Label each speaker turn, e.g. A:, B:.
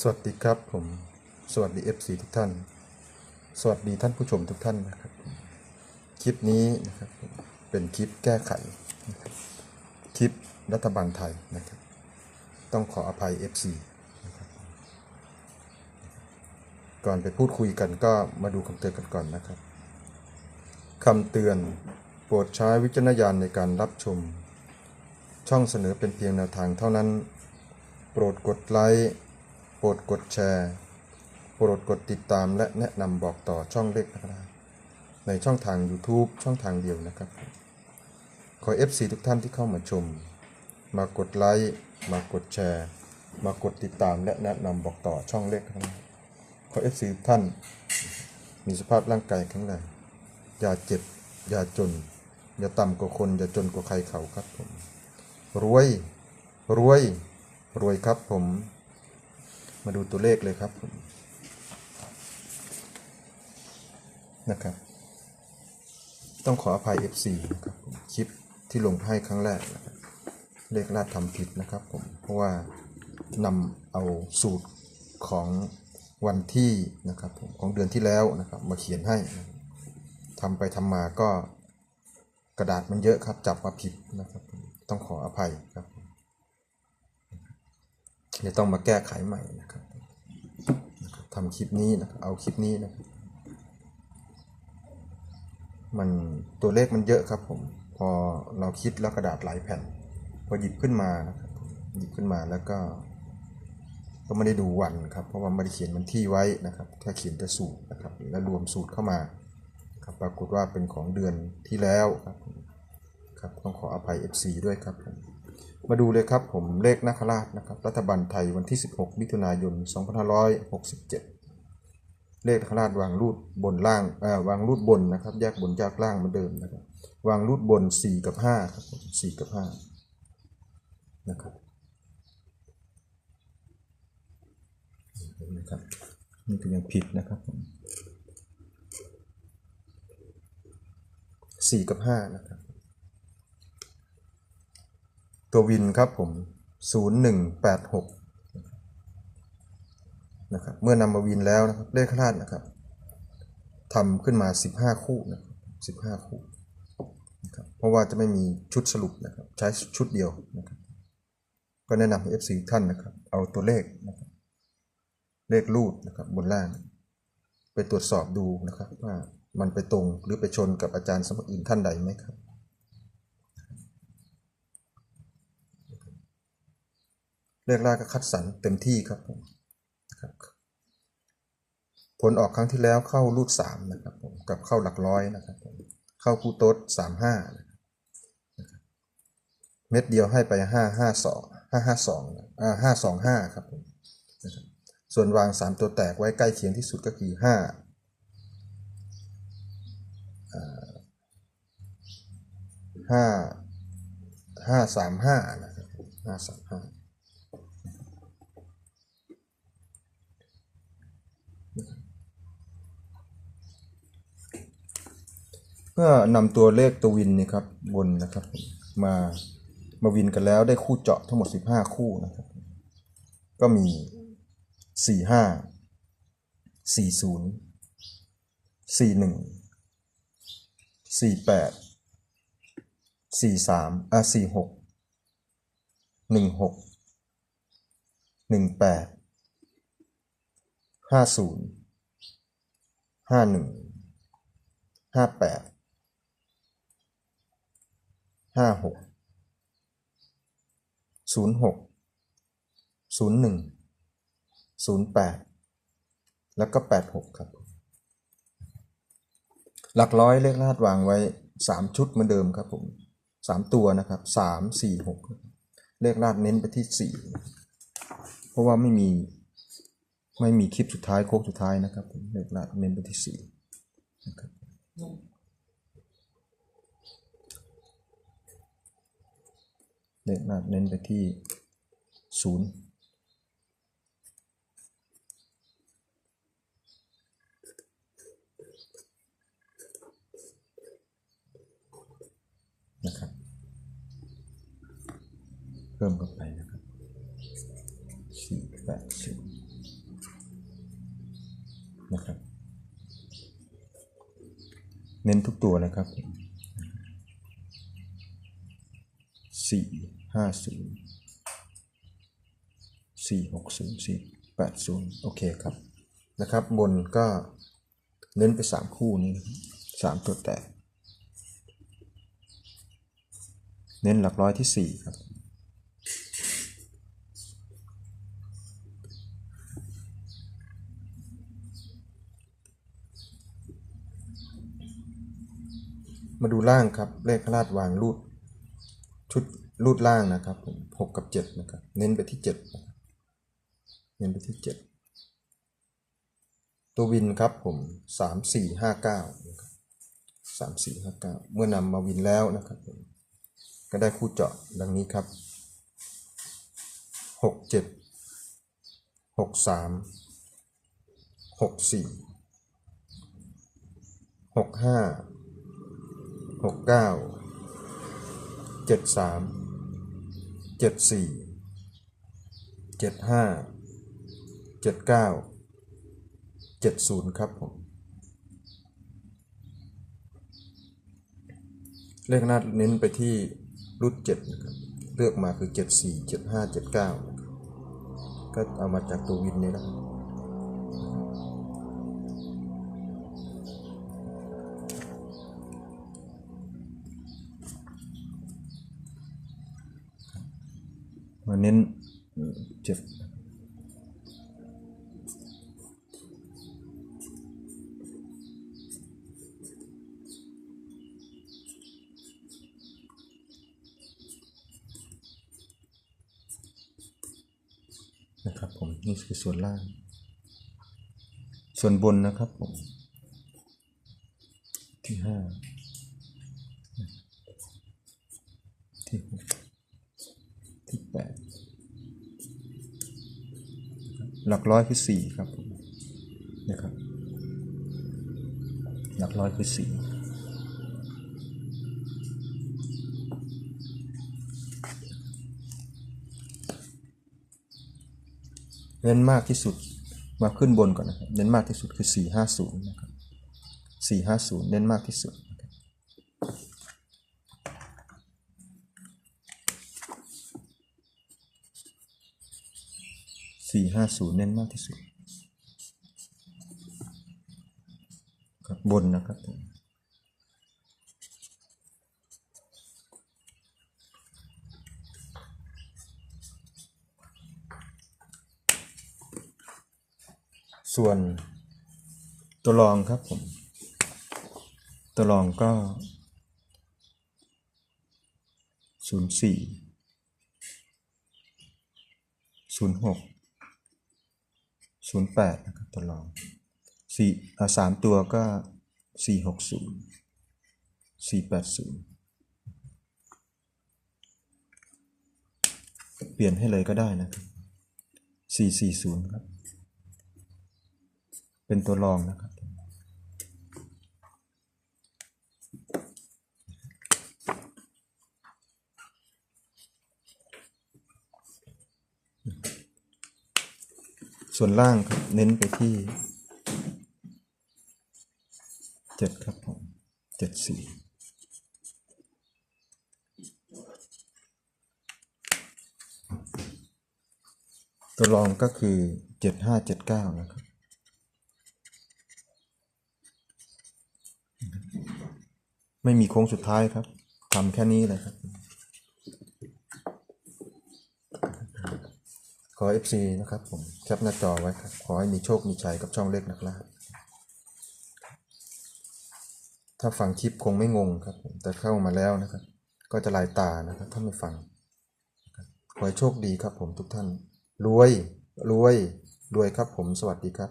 A: สวัสดีครับผม สวัสดี FC ทุกท่าน สวัสดีท่านผู้ชมทุกท่านนะครับ คลิปนี้นะครับเป็นคลิปแก้ไขคคลิปรัฐบาลไทยนะครับ ต้องขออภัย FC นะครับก่อนไปพูดคุยกันก็มาดูคำเตือนกันก่อนนะครับคำเตือนโปรดใช้วิจารณญาณในการรับชม ช่องเสนอเป็นเพียงแนวทางเท่านั้น โปรดกดไลค์ รดกดแชร์ โปรดกดติดตามและแนะนำบอกต่อช่องเล็กนะครับในช่องทาง YouTube ช่องทางเดียวนะครับ ขอ FC ทุกท่านที่เข้ามาชม มากดไลค์มากดแชร์ มากดติดตามและแนะนำบอกต่อช่องเล็กนะครับขอ FC ทุกท่าน มีสภาพร่างกายแข็งแรงอย่าเจ็บ อย่าจน อย่าต่ำกว่าคน อย่าจนกว่าใครเขาครับผม รวย รวย รวยครับผม มาดูตัวเลขเลยครับผมนะครับ ต้องขออภัย FC นะครับคลิปที่ลงให้ครั้งแรกนะครับเลขลาดทำผิดนะครับผมเพราะว่านำเอาสูตรของวันที่นะครับผมของเดือนที่แล้วนะครับ มาเขียนให้ทำไปทำมาก็กระดาษมันเยอะครับจับมาผิดนะครับ ต้องขออภัยครับ ผมเดี๋ยวต้องมาแก้ไขใหม่นะครับทำคลิปนี้นะครับเอาคลิปนี้นะครับมันตัวเลขมันเยอะครับผม พอเราคิดแล้วกระดาษหลายแผ่น พอหยิบขึ้นมานะครับหยิบขึ้นมาแล้วก็ ก็ไม่ได้ดูวันครับ เพราะว่าไม่ได้เขียนวันที่ไว้นะครับแค่เขียนแต่สูตรนะครับ แล้วรวมสูตรเข้ามาครับปรากฏว่าเป็นของเดือนที่แล้วครับครับต้องขออภัย FC ด้วยครับผม มาดูเลยครับผมเลขนาคราชนะครับ รัฐบาลไทยวันที่ 16 มิถุนายน 2567 เลขนาคราชวางรูดบนล่างเอ่อวางรูดบนนะครับ แยกบนแยกล่างเหมือนเดิมนะครับ วางรูดบน 4 กับ5ครับ4กับ5นะครับเห็นไหมครับนี่ก็ยังผิดนะครับ4กับ5นะครับ ตัววินครับผม 0186 นะครับ เมื่อนำมาวินแล้วนะครับเลขคลาดนะครับทำขึ้นมา 15 คู่นะครับ15 คู่นะครับเพราะว่าจะไม่มีชุดสรุปนะครับใช้ชุดเดียวนะครับก็แนะนำให้ FC ท่านนะครับ เอาตัวเลขนะครับเลขรูดนะครับบนล่าง ไปตรวจสอบดูนะครับว่ามันไปตรงหรือไปชนกับอาจารย์สมัครอื่นท่านใดไหมครับ เลขแรกก็คัดสรรเต็มที่ครับผมนะครับผลออกครั้งที่แล้วเข้ารูดสามนะครับผมกับเข้าหลักร้อยนะครับผมเข้าคู่โต๊ดสามห้านะครับเม็ดเดียวให้ไปห้าห้าสองห้าห้าสองอ่าห้าสองห้าครับผมส่วนวางสามตัวแตกไว้ใกล้เคียงที่สุดก็คือห้าห้าห้าสามห้านะครับห้าสามห้า เพื่อนำตัวเลขตัววินนี่ครับบนนะครับมามาวินกันแล้วได้คู่เจาะทั้งหมด 15 คู่นะครับก็มี 45 40 41 48 43อะ46 16 18 50 51 58 ห้าหกศูนย์หกศูนย์หนึ่งศูนย์แปดแล้วก็แปดหกครับ หลักร้อยเลขลาดวางไว้สามชุดเหมือนเดิมครับผมสามตัวนะครับสามสี่หกเลขลาดเน้นไปที่สี่เพราะว่าไม่มีไม่มีคลิปสุดท้ายโค้งสุดท้ายนะครับเลขลาดเน้นไปที่สี่นะครับ เลขหน้าเน้นไปที่ศูนย์นะครับ เพิ่มเข้าไปนะครับสี่แปดศูนย์นะครับ เน้นทุกตัวนะครับ สี่ห้าศูนย์สี่หกศูนย์สี่แปดศูนย์โอเคครับนะครับ บนก็เน้นไปสามคู่นี้สามตัวแตกเน้นหลักร้อยที่สี่ครับมาดูล่างครับ เลขคลาดวางรูด ชุดรูดล่างนะครับผมหกกับเจ็ดนะครับ เน้นไปที่เจ็ดเน้นไปที่เจ็ดตัววินครับผมสามสี่ห้าเก้านะครับสามสี่ห้าเก้าเมื่อนำมาวินแล้วนะครับผมก็ได้คู่เจาะดังนี้ครับหกเจ็ดหกสามหกสี่หกห้าหกเก้า เจ็ดสามเจ็ดสี่เจ็ดห้าเจ็ดเก้าเจ็ดศูนย์ครับผมเลขหน้าเน้นไปที่รุ่นเจ็ดนะครับเลือกมาคือเจ็ดสี่เจ็ดห้าเจ็ดเก้าก็เอามาจากตัววินนี้นะครั มาเน้นเอ่อเจ็ดนะครับผมนี่คือส่วนล่าง ส่วนบนนะครับผมที่ห้าที่หก ที่แปด หลักร้อยคือสี่ครับนะครับ หลักร้อยคือสี่เน้นมากที่สุดมาขึ้นบนก่อนนะครับ เน้นมากที่สุดคือสี่ห้าศูนย์นะครับสี่ห้าศูนย์เน้นมากที่สุดนะครับ สี่ห้าศูนย์เน้นมากที่สุดครับบนนะครับผมส่วนตัวรองครับผม ตัวรองก็ศูนย์สี่ศูนย์หก ศูนย์แปดนะครับตัวรองสี่อ่าสามตัวก็สี่หกศูนย์สี่แปดศูนย์เปลี่ยนให้เลยก็ได้นะครับสี่สี่ศูนย์ครับ เป็นตัวรองนะครับ ส่วนล่างครับเน้นไปที่เจ็ดครับผมเจ็ดสี่ตัวรองก็คือเจ็ดห้าเจ็ดเก้านะครับ ไม่มีโค้งสุดท้ายครับทำแค่นี้เลยครับ อ FC นะครับผมแคปหน้าจอไว้ครับ ขอให้มีโชคมีชัยกับช่องเลขนักล่าถ้าฟังคลิปคงไม่งงครับแต่เข้ามาแล้วนะครับ ก็จะลายตานะครับถ้าไม่ฟังขอให้โชคดีครับผมทุกท่าน รวย รวย รวยครับผมสวัสดีครับ